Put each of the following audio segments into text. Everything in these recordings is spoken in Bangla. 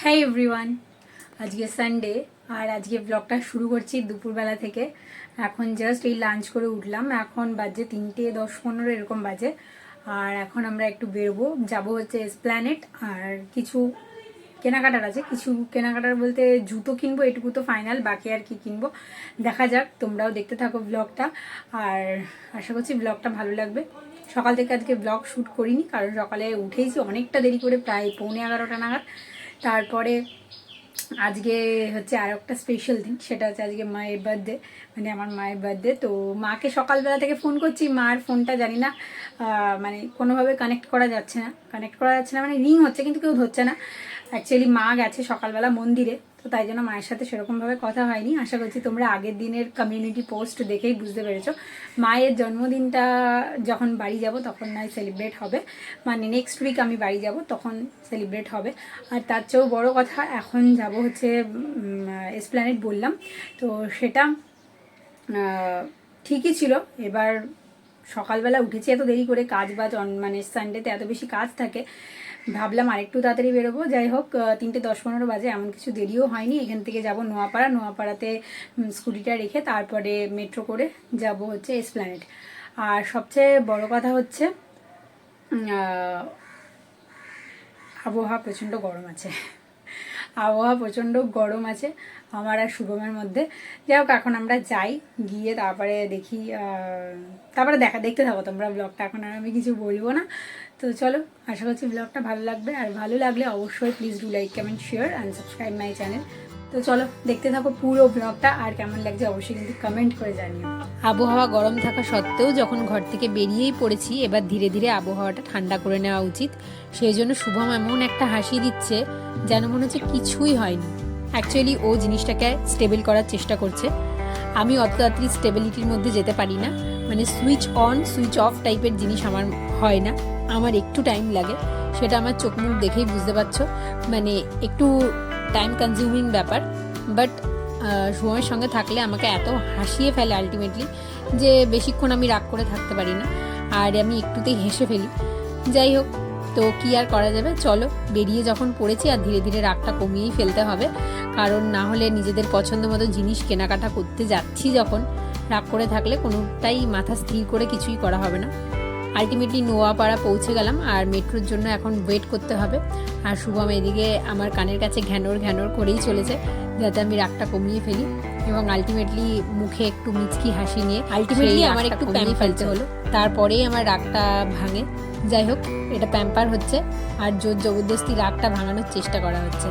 হাই এভরিওয়ান আজকে সানডে আর আজকে ব্লগটা শুরু করছি দুপুরবেলা থেকে। এখন জাস্ট এই লাঞ্চ করে উঠলাম। এখন বাজে তিনটে দশ পনেরো, এরকম বাজে। আর এখন আমরা একটু বেরোবো। যাব হচ্ছে এসপ্ল্যানেট আর কিছু কেনাকাটার আছে। কিছু কেনাকাটার বলতে জুতো কিনবো, এটুকু তো ফাইনাল বাকি আর কি কিনবো। দেখা যাক, তোমরাও দেখতে থাকো ব্লগটা আর আশা করছি ব্লগটা ভালো লাগবে। সকাল থেকে আজকে ব্লগ শ্যুট করিনি, কারণ সকালে উঠেইছি অনেকটা দেরি করে, প্রায় পৌনে এগারোটা নাগাদ। তারপরে আজকে হচ্ছে আর একটা স্পেশাল দিন, সেটা হচ্ছে আজকে মায়ের বার্থডে মানে আমার মায়ের বার্থডে তো মাকে সকালবেলা থেকে ফোন করছি, মার ফোনটা জানি না মানে কোনোভাবে কানেক্ট করা যাচ্ছে না কানেক্ট করা যাচ্ছে না মানে রিং হচ্ছে কিন্তু কেউ ধরছে না। অ্যাকচুয়ালি মা গেছে সকালবেলা মন্দিরে তো তাই জন্য মায়ের সাথে সেরকমভাবে কথা হয়নি। আশা করছি তোমরা আগের দিনের কমিউনিটি পোস্ট দেখেই বুঝতে পেরেছ। মায়ের জন্মদিনটা যখন বাড়ি যাব তখন নয় সেলিব্রেট হবে। মানে নেক্সট উইক আমি বাড়ি যাব তখন সেলিব্রেট হবে। আর তার চেয়েও বড় কথা, এখন যাব হচ্ছে এসপ্ল্যানেট বললাম। তো সেটা ঠিকই ছিল। এবার সকালবেলা উঠেছি, এত দেরি করে কাজ বাজ মানে সানডেতে এত বেশি কাজ থাকে। ভাবলাম আরেকটু তাড়াতাড়ি বেরোবো। যাই হোক তিনটে দশ পনেরো বাজে, এমন কিছু দেরিও হয়নি। এখান থেকে যাব নোয়াপাড়া। নোয়াপাড়াতে স্কুটিটা রেখে তারপরে মেট্রো করে যাব হচ্ছে এসপ্ল্যানেট আর সবচেয়ে বড় কথা হচ্ছে আবহাওয়া প্রচণ্ড গরম আছে। আবহাওয়া প্রচণ্ড গরম আছে আমার আর শুভমের মধ্যে। যাই হোক, এখন আমরা যাই, গিয়ে তারপরে দেখি তারপরে দেখা, দেখতে থাকো তোমরা ব্লগটা এখন আর আমি কিছু বলব না। তো চলো, আশা করছি ব্লগটা ভালো লাগবে। আর ভালো লাগলে অবশ্যই please do like comment share and subscribe my channel তো চলো দেখতে থাকো পুরো ব্লগটা আর কেমন লাগছে অবশ্যই কিন্তু কমেন্ট করে জানিও। আবহাওয়া গরম থাকা সত্ত্বেও যখন ঘর থেকে বেরিয়েই পড়েছি, এবার ধীরে ধীরে আবহাওয়াটা ঠান্ডা করে নেওয়া উচিত। সেই জন্য শুভম এমন একটা হাসি দিচ্ছে যেন মনে হচ্ছে কিছুই হয়নি। অ্যাকচুয়ালি ও জিনিসটাকে স্টেবল করার চেষ্টা করছে। আমি অত তাড়াতাড়ি স্টেবিলিটির মধ্যে যেতে পারি না। মানে সুইচ অন সুইচ অফ টাইপের জিনিস আমার হয় না। আমার একটু টাইম লাগে। সেটা আমার চোখ মুখ দেখেই বুঝতে পারছ। মানে একটু টাইম কনজিউমিং ব্যাপার বাট সময়ের সঙ্গে থাকলে আমাকে এত হাসিয়ে ফেলে আলটিমেটলি যে বেশিক্ষণ আমি রাগ করে থাকতে পারি না, আর আমি একটুতেই হেসে ফেলি। যাই হোক, তো কি আর করা যাবে? চলো, বেরিয়ে যখন পড়েছি আর ধীরে ধীরে রাগটা কমিয়েই ফেলতে হবে, কারণ না হলে নিজেদের পছন্দ মতো জিনিস কেনাকাটা করতে যাচ্ছি যখন, রাগ করে থাকলে কোনোটাই মাথা স্থির করে কিছুই করা হবে না। আলটিমেটলি নোয়াপাড়া পৌঁছে গেলাম আর মেট্রোর জন্য এখন ওয়েট করতে হবে। আর শুভম এদিকে আমার কানের কাছে ঘ্যানোর ঘ্যানোর করেই চলেছে যাতে আমি রাগটা কমিয়ে ফেলি এবং আলটিমেটলি মুখে একটু মিচকি হাসি নিয়ে আলটিমেটলি আমার একটু কমিয়ে ফেলতে হলো। তারপরেই আমার রাগটা ভাঙে। যাই হোক, এটা প্যাম্পার হচ্ছে আর জোর জবরদস্তি রাগটা ভাঙানোর চেষ্টা করা হচ্ছে।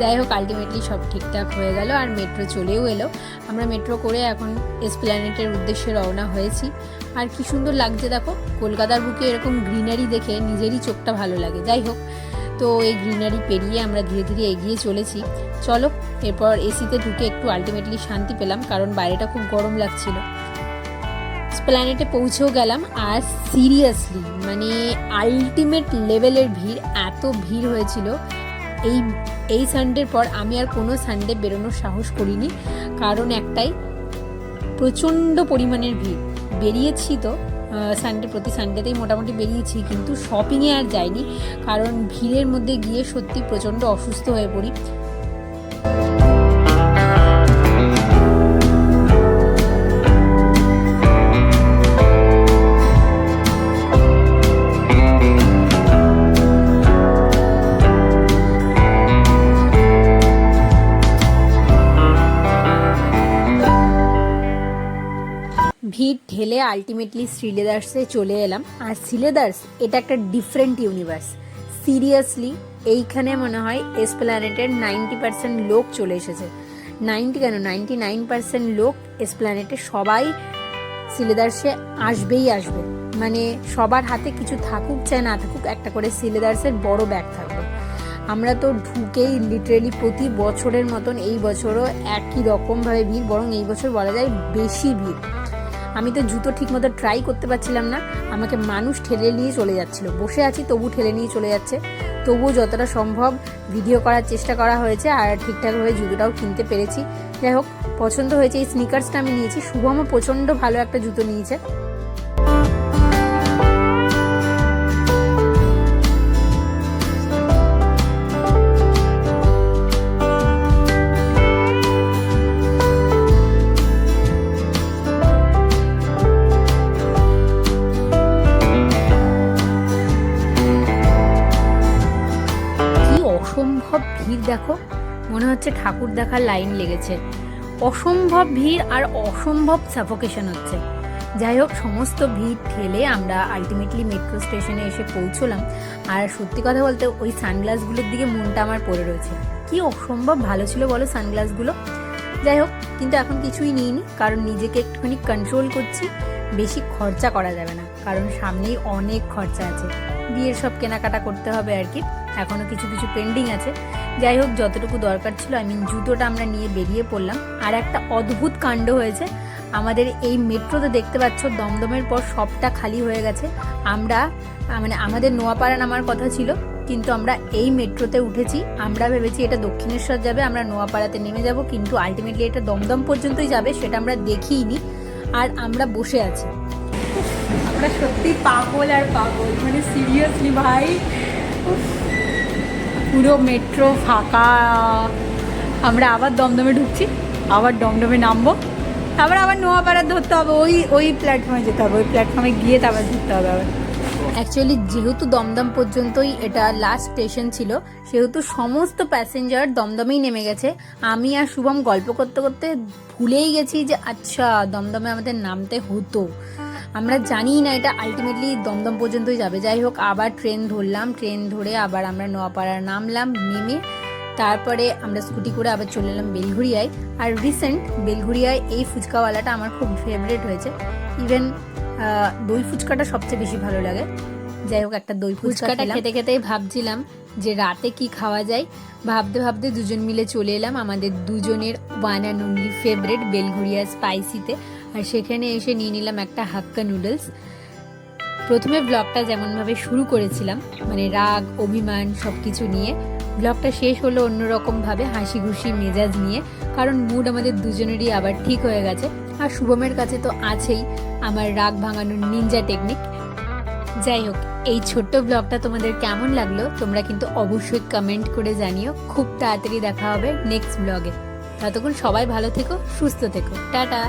যাই হোক আলটিমেটলি সব ঠিকঠাক হয়ে গেল আর মেট্রো চলেও এলো। আমরা মেট্রো করে এখন এসপ্ল্যানেটের উদ্দেশ্যে রওনা হয়েছি। আর কি সুন্দর লাগছে দেখো, কলকাতার বুকে এরকম গ্রিনারি দেখে নিজেরই চোখটা ভালো লাগে। যাই হোক, তো এই গ্রিনারি পেরিয়ে আমরা ধীরে ধীরে এগিয়ে চলেছি। চলো, এরপর এসিতে ঢুকে একটু আলটিমেটলি শান্তি পেলাম, কারণ বাইরেটা খুব গরম লাগছিল। প্ল্যানেটে পৌঁছেও গেলাম, আর সিরিয়াসলি মানে আলটিমেট লেভেলের ভিড়, এত ভিড় হয়েছিল। এই এই সানডের পর আমি আর কোনো সানডে বেরোনোর সাহস করিনি, কারণ একটাই, প্রচণ্ড পরিমাণের ভিড়। বেরিয়েছি তো সানডে প্রতি সানডেতেই মোটামুটি বেরিয়েছি, কিন্তু শপিংয়ে আর যাইনি, কারণ ভিড়ের মধ্যে গিয়ে সত্যি প্রচণ্ড অসুস্থ হয়ে পড়ি। ভিড় ঠেলে আলটিমেটলি শ্রীলেদার্সে চলে এলাম। আর শ্রীলেদার্স এটা একটা ডিফারেন্ট ইউনিভার্স সিরিয়াসলি এইখানে মনে হয় এসপ্ল্যানেটের নাইনটি পার্সেন্ট লোক চলে এসেছে। নাইনটি কেন? নাইনটি নাইন পার্সেন্ট লোক এসপ্ল্যানেটে সবাই সিলেদার্সে আসবেই আসবে। মানে সবার হাতে কিছু থাকুক চাই না থাকুক, একটা করে সিলেদার্সের বড় ব্যাগ থাকবে। আমরা তো ঢুকেই লিটারেলি প্রতি বছরের মতন এই বছরও একই রকমভাবে ভিড়, বরং এই বছর বলা যায় বেশি ভিড়। আমি তো জুতো ঠিক মতো ট্রাই করতে পারছিলাম না। আমাকে মানুষ ঠেলে নিয়ে চলে যাচ্ছিল। বসে আছি, তবু ঠেলে নিয়ে চলে যাচ্ছে। তবুও যতটা সম্ভব ভিডিও করার চেষ্টা করা হয়েছে আর ঠিকঠাকভাবে জুতোটাও কিনতে পেরেছি। যাই হোক, পছন্দ হয়েছে এই স্নিকার্সটা আমি নিয়েছি। শুভমও প্রচণ্ড ভালো একটা জুতো নিয়েছে। অসম্ভব ভিড়, দেখো। মনে হচ্ছে ঠাকুর দেখার লাইন লেগেছে। অসম্ভব ভিড় আর অসম্ভব সাফোকেশন হচ্ছে। যাই হোক, সমস্ত ভিড় ঠেলে আমরা আলটিমেটলি মেট্রো স্টেশনে এসে পৌঁছলাম। আর সত্যি কথা বলতে, ওই সানগ্লাসগুলোর দিকে মনটা আমার পড়ে রয়েছে। কি অসম্ভব ভালো ছিল বলো সানগ্লাসগুলো যাই হোক, কিন্তু এখন কিছুই নিইনি, কারণ নিজেকে একটুখানি কন্ট্রোল করছি। বেশি খরচা করা যাবে না। কারণ সামনেই অনেক খরচা আছে। বিয়ের সব কেনাকাটা করতে হবে আর কি। এখনও কিছু কিছু পেন্ডিং আছে। যাই হোক, যতটুকু দরকার ছিল আই মিন জুতোটা আমরা নিয়ে বেরিয়ে পড়লাম। আর একটা অদ্ভুত কাণ্ড হয়েছে। আমাদের এই মেট্রোতে দেখতে পাচ্ছ, দমদমের পর সবটা খালি হয়ে গেছে। আমরা মানে আমাদের নোয়াপাড়া নামার কথা ছিল, কিন্তু আমরা এই মেট্রোতে উঠেছি। আমরা ভেবেছি এটা দক্ষিণেশ্বর যাবে, আমরা নোয়াপাড়াতে নেমে যাব, কিন্তু আলটিমেটলি এটা দমদম পর্যন্তই যাবে, সেটা আমরা দেখিইনি। আর আমরা বসে আছি। আমরা সত্যি পাগল আর পাগল মানে সিরিয়াসলি ভাই। পুরো মেট্রো ফাঁকা। আমরা আবার দমদমে ঢুকছি, আবার দমদমে নামবো। তারপর আবার নোয়াপাড়া ধরতে হবে, ওই ওই প্ল্যাটফর্মে যেতে হবে, ওই প্ল্যাটফর্মে গিয়ে তারপর ধরতে হবে আবার। অ্যাকচুয়ালি যেহেতু দমদম পর্যন্তই এটা লাস্ট স্টেশন ছিল, সেহেতু সমস্ত প্যাসেঞ্জার দমদমেই নেমে গেছে। আমি আর শুভম গল্প করতে করতে ভুলেই গেছি যে আচ্ছা দমদমে আমাদের নামতে হতো। আমরা জানি না এটা আলটিমেটলি দমদম পর্যন্তই যাবে। যাই হোক, আবার ট্রেন ধরলাম। ট্রেন ধরে আবার আমরা নোয়াপাড়া নামলাম, নেমে তারপরে আমরা স্কুটি করে আবার চলে এলাম বেলঘুরিয়ায় আর রিসেন্ট বেলঘুরিয়ায় এই ফুচকাওয়ালাটা আমার খুব ফেভারিট হয়েছে। ইভেন দই ফুচকাটা সবচেয়ে বেশি ভালো লাগে। যাই হোক একটা দই ফুচকাটা খেতে খেতেই ভাবছিলাম যে রাতে কি খাওয়া যায়। ভাবতে ভাবতে দুজন মিলে চলে এলাম আমাদের দুজনের one and only favourite Belgharia স্পাইসিতে আর সেখানে এসে নিয়ে নিলাম একটা হাক্কা নুডলস প্রথমে ব্লগটা যেমনভাবে শুরু করেছিলাম মানে রাগ অভিমান সব কিছু নিয়ে। ব্লগটা শেষ হলো অন্যরকমভাবে হাসি খুশি মেজাজ নিয়ে। কারণ মুড আমাদের দুজনেরই আবার ঠিক হয়ে গেছে। আর শুভমের কাছে তো আছেই আমার রাগ ভাঙানোর নিনজা টেকনিক যাই হোক, এই ছোট্ট ব্লগটা তোমাদের কেমন লাগল, তোমরা কিন্তু অবশ্যই কমেন্ট করে জানিও। খুব তাড়াতাড়ি দেখা হবে নেক্সট ব্লগে ততক্ষণ সবাই ভালো থেকো, সুস্থ থেকো। টাটা!